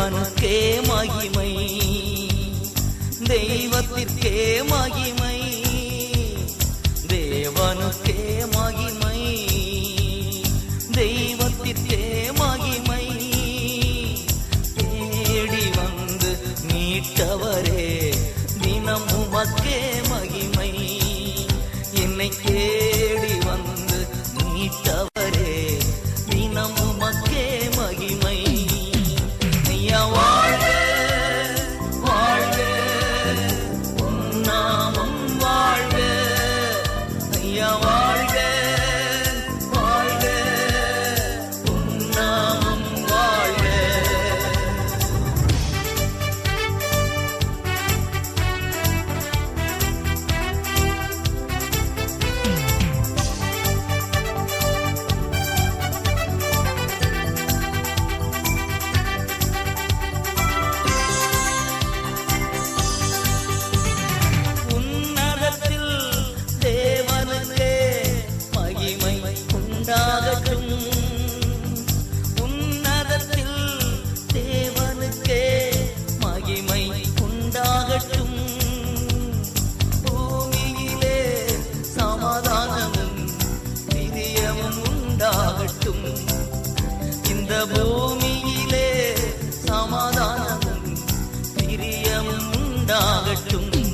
தேவனுக்கே மகிமை. தெய்வத்திற்கே மகிமை. தேவனுக்கே மகிமை. தெய்வத்திற்கே மகிமை. தேடி வந்து மீட்டவரே தினம் உமக்கே மகிமை. என்னை தேடி now. உண்டாகட்டும். பூமியிலே சமாதானமும் நிதியமும் உண்டாகட்டும். இந்த பூமியிலே சமாதானமும் பிரியமும் உண்டாகட்டும்.